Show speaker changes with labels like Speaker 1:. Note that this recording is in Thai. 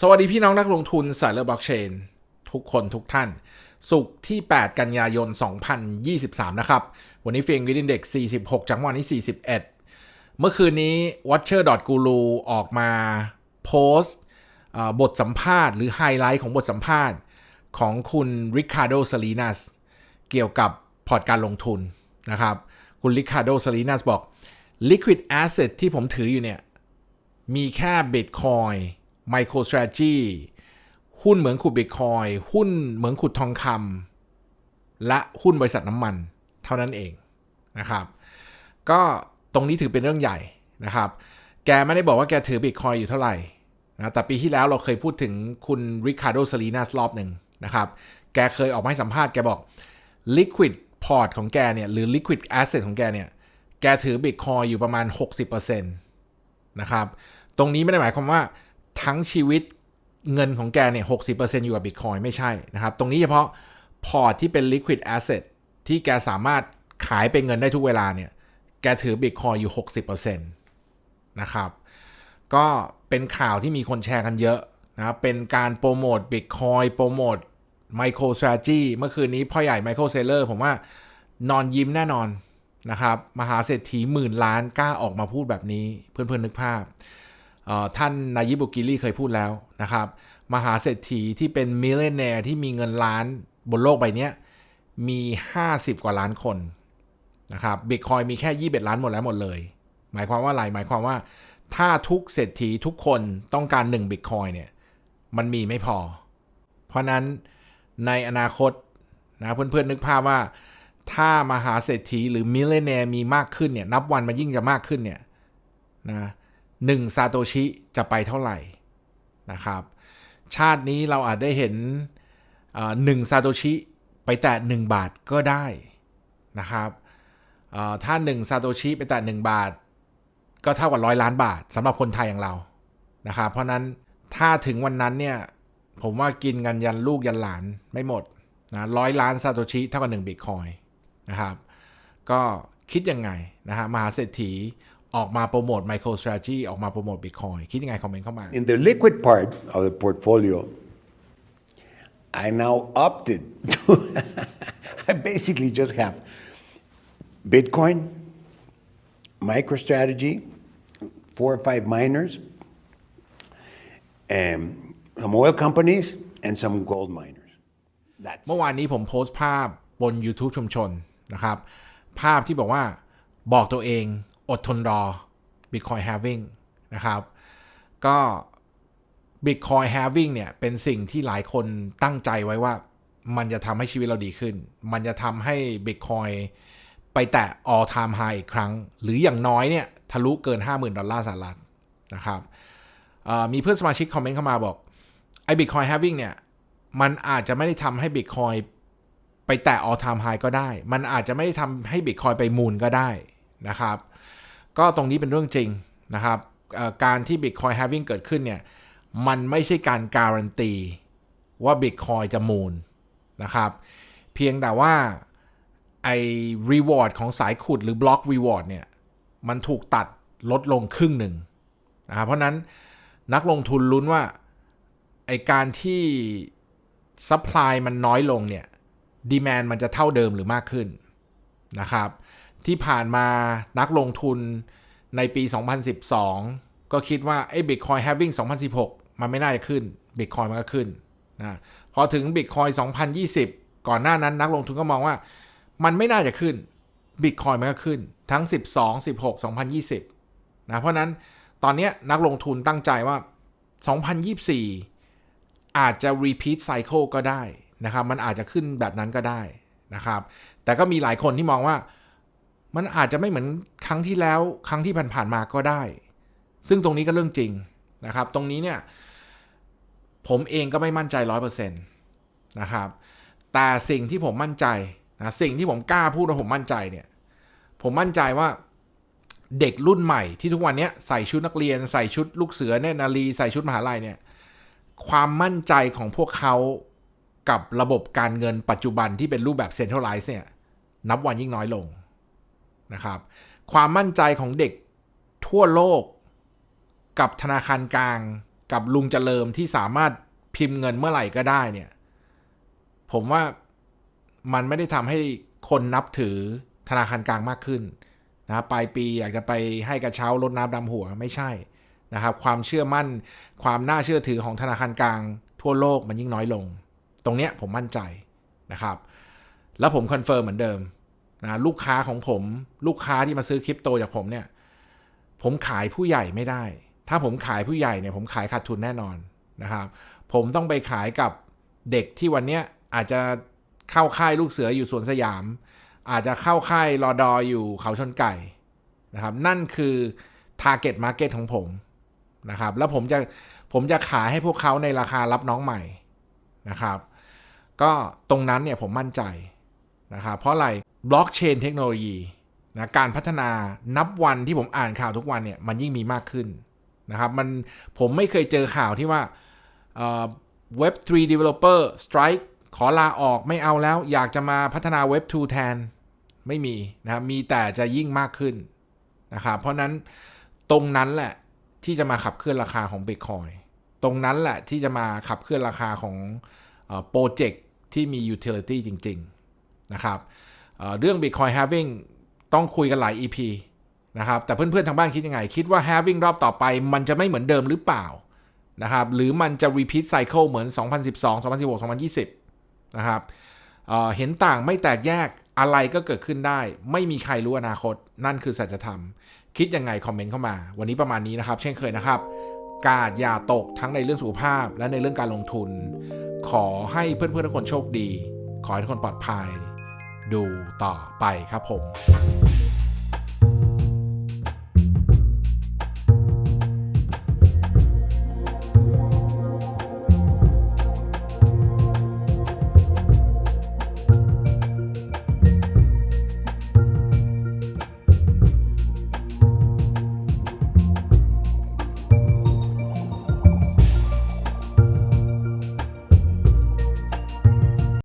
Speaker 1: สวัสดีพี่น้องนักลงทุนสายเลือบล็อกเชน ทุกคนทุกท่าน สุกร์ที่ 8 กันยายน 2023 นะครับ วันนี้เฟียงวิดินเด็ก 46จังหวะนี้41 เมื่อคืนนี้ watcher.guru ออกมาโพสต์บทสัมภาษณ์หรือไฮไลท์ของบทสัมภาษณ์ของคุณริคาร์โดซาลีนัสเกี่ยวกับพอร์ตการลงทุนนะครับ คุณริคาร์โดซาลีนัสบอก liquid asset ที่ผมถืออยู่เนี่ย มีแค่ Bitcoin MicroStrategy หุ้นเหมืองขุด Bitcoin หุ้นเหมืองขุดทองคำและหุ้นบริษัทน้ำมันเท่านั้นเองนะครับ ก็ตรงนี้ถือเป็นเรื่องใหญ่นะครับ แกไม่ได้บอกว่าแกถือ Bitcoin อยู่เท่าไหร่นะแต่ปีที่แล้วเราเคยพูดถึงคุณริคาร์โดซาลีนัสรอบหนึ่งนะครับ แกเคยออกมาให้สัมภาษณ์แกบอก Liquid Port ของแกเนี่ย หรือ Liquid Asset ของแกเนี่ย แกถือ Bitcoin อยู่ประมาณ 60%นะครับ ตรงนี้ไม่ได้หมายความว่า ทั้งชีวิตเงินของแกเนี่ย60%อยู่กับ Bitcoin ไม่ใช่นะครับ ตรงนี้เฉพาะพอร์ตที่เป็น liquid asset ที่แกสามารถขายเป็นเงินได้ทุกเวลาเนี่ย แกถือ Bitcoin อยู่ 60%นะครับ ก็เป็นข่าวที่มีคนแชร์กันเยอะนะครับเป็นการโปรโมท Bitcoin โปรโมท MicroStrategy เมื่อคืนนี้พ่อใหญ่ Michael Saylor ผมว่านอนยิ้มแน่นอนนะครับ มหาเศรษฐีหมื่นล้านกล้าออกมาพูดแบบนี้ เพื่อนๆนึกภาพ ท่านนายิบุกิลี่เคยพูดแล้วนะครับ มหาเศรษฐีที่เป็นมิเลเนียที่มีเงินล้านบนโลกใบนี้มี 50 กว่าล้านคนนะครับบิตคอยมีแค่ 21 ล้านหมดแล้วหมดเลย หมายความว่าอะไรหมายความว่า ถ้าทุกเศรษฐีทุกคนต้องการ1บิตคอยเนี่ยมันมีไม่พอ เพราะนั้นในอนาคตนะเพื่อนๆนึกภาพว่า ถ้ามหาเศรษฐีหรือมิเลเนียมีมากขึ้นเนี่ยนับวันมันยิ่งจะมากขึ้นเนี่ยนะ หนึ่งซาโตชิจะไปเท่าไหร่นะครับ ชาตินี้เราอาจได้เห็นอ่อหนึ่งซาโตชิไปแตะหนึ่งบาทก็ได้นะครับอ่อถ้าหนึ่งซาโตชิไปแตะหนึ่งบาท ก็เท่ากับร้อยล้านบาทสำหรับคนไทยอย่างเรานะครับเพราะนั้นถ้าถึงวันนั้นเนี่ยผมว่ากินกันยันลูกยันหลานไม่หมดนะร้อยล้านซาโตชิเท่ากับหนึ่งบิตคอยนะครับ ก็คิดยังไงนะฮะมหาเศรษฐี ออกมาโปรโมท MicroStrategy ออกมาโปรโมท Bitcoin คิดยังไง คอมเมนต์เข้ามา
Speaker 2: In the liquid part of the portfolio, I now opted to, I basically just have Bitcoin, MicroStrategy, four or five miners, and some oil companies, and some gold miners. That's
Speaker 1: เมื่อวานนี้ผมโพสต์ภาพบน YouTube ชุมชนนะครับ ภาพที่บอกว่าบอกตัวเอง อดทนรอ Bitcoin halving นะครับ ก็ Bitcoin halving เนี่ย เป็นสิ่งที่หลายคนตั้งใจไว้ว่า มันจะทำให้ชีวิตเราดีขึ้น มันจะทำให้ Bitcoin ไปแตะ all time high อีกครั้ง หรืออย่างน้อยเนี่ย ทะลุเกิน 50,000 ดอลลาร์สหรัฐนะครับมีเพื่อนสมาชิกคอมเมนต์เข้ามาบอก ไอ้ Bitcoin halving เนี่ย มันอาจจะไม่ได้ทำให้ Bitcoin ไปแตะ all time high ก็ได้ มันอาจจะไม่ได้ทำให้ Bitcoin ไปมูลก็ได้ นะครับ ก็ตรงนี้เป็นเรื่องจริงนะครับการที่ Bitcoin halving เกิดขึ้นเนี่ยมันไม่ใช่การการันตีว่า Bitcoin จะมูลนะครับ เพียงแต่ว่าไอ้ reward ของสายขุดหรือ block reward เนี่ยมันถูกตัดลดลงครึ่งหนึ่งนะครับเพราะฉะนั้นนักลงทุนลุ้นว่าไอการที่ supply มันน้อยลงเนี่ย demand มันจะเท่าเดิมหรือมากขึ้นนะครับ ที่ผ่านมานักลงทุนในปี 2012 ก็คิดว่าไอ้ Bitcoin halving 2016 มันไม่น่าจะขึ้น Bitcoin มันก็ขึ้นนะพอถึง Bitcoin 2020 ก่อนหน้านั้นนักลงทุนก็มองว่ามันไม่น่าจะขึ้น Bitcoin มันก็ขึ้นทั้ง 12 16 2020นะเพราะนั้นตอนนี้นักลงทุนตั้งใจว่า 2024 อาจจะ repeat cycle ก็ได้นะครับ มันอาจจะขึ้นแบบนั้นก็ได้นะครับ แต่ก็มีหลายคนที่มองว่า มันอาจจะไม่เหมือนครั้งที่แล้วครั้งที่ผ่านๆมาก็ได้ ซึ่งตรงนี้ก็เรื่องจริงนะครับ ตรงนี้เนี่ย ผมเองก็ไม่มั่นใจร้อยเปอร์เซ็นต์นะครับ แต่สิ่งที่ผมมั่นใจนะสิ่งที่ผมกล้าพูดว่าผมมั่นใจเนี่ย ผมมั่นใจว่าเด็กรุ่นใหม่ที่ทุกวันนี้ใส่ชุดนักเรียน ใส่ชุดลูกเสือเนตรนารีใส่ชุดมหาลัยเนี่ย ความมั่นใจของพวกเขากับระบบการเงินปัจจุบันที่เป็นรูปแบบ centralized เนี่ย นับวันยิ่งน้อยลง นะครับ ความมั่นใจของเด็กทั่วโลก กับธนาคารกลาง กับลุงเจริญที่สามารถพิมพ์เงินเมื่อไหร่ก็ได้เนี่ย ผมว่ามันไม่ได้ทำให้คนนับถือธนาคารกลางมากขึ้นนะปลายปีอยากจะไปให้กระเช้ารดน้ำดำหัวไม่ใช่นะครับ ความเชื่อมั่น ความน่าเชื่อถือของธนาคารกลาง ทั่วโลกมันยิ่งน้อยลง ตรงเนี้ยผมมั่นใจนะครับ แล้วผมคอนเฟิร์มเหมือนเดิม นะลูกค้าของผม ลูกค้าที่มาซื้อคริปโตจากผมเนี่ย ผมขายผู้ใหญ่ไม่ได้ ถ้าผมขายผู้ใหญ่เนี่ยผมขายขาดทุนแน่นอนนะครับ ผมต้องไปขายกับเด็กที่วันเนี้ยอาจจะเข้าค่ายลูกเสืออยู่สวนสยาม อาจจะเข้าค่ายรอดออยู่เขาชนไก่นะครับ นั่นคือ Target Market ของผมนะครับ แล้วผมจะผมจะขายให้พวกเขาในราคารับน้องใหม่นะครับ ก็ตรงนั้นเนี่ยผมมั่นใจนะครับ เพราะอะไร บล็อกเชนเทคโนโลยีนะการพัฒนานับวันที่ผมอ่านข่าวทุกวันเนี่ยมันยิ่งมีมากขึ้นนะครับมันผมไม่เคยเจอข่าวที่ว่าเว็บ3 developer strike ขอลาออกไม่เอาแล้ว อยากจะมาพัฒนาเว็บ2แทนไม่มีนะครับมีแต่จะยิ่งมากขึ้นนะครับเพราะนั้นตรงนั้นแหละที่จะมาขับเคลื่อนราคาของ Bitcoin ตรงนั้นแหละที่จะมาขับเคลื่อนราคาของโปรเจกต์ที่มี utility จริง ๆ นะครับ เรื่อง Bitcoin halving ต้องคุยกันหลาย EP นะครับ แต่เพื่อนๆทางบ้านคิดยังไง คิดว่า halving รอบต่อไป มันจะไม่เหมือนเดิมหรือเปล่านะครับ หรือมันจะ repeat cycle เหมือน 2012 2016 2020 นะครับเเห็นต่างไม่แตกแยกอะไรก็เกิดขึ้นได้ ไม่มีใครรู้อนาคต นั่นคือสัจธรรม คิดยังไงคอมเมนต์เข้ามา วันนี้ประมาณนี้นะครับ เช่นเคยนะครับ กาดอย่าตกทั้งในเรื่องสุขภาพและในเรื่องการลงทุน ขอให้เพื่อนๆทุกคนโชคดี ขอให้ทุกคนปลอดภัย ดูต่อไปครับผม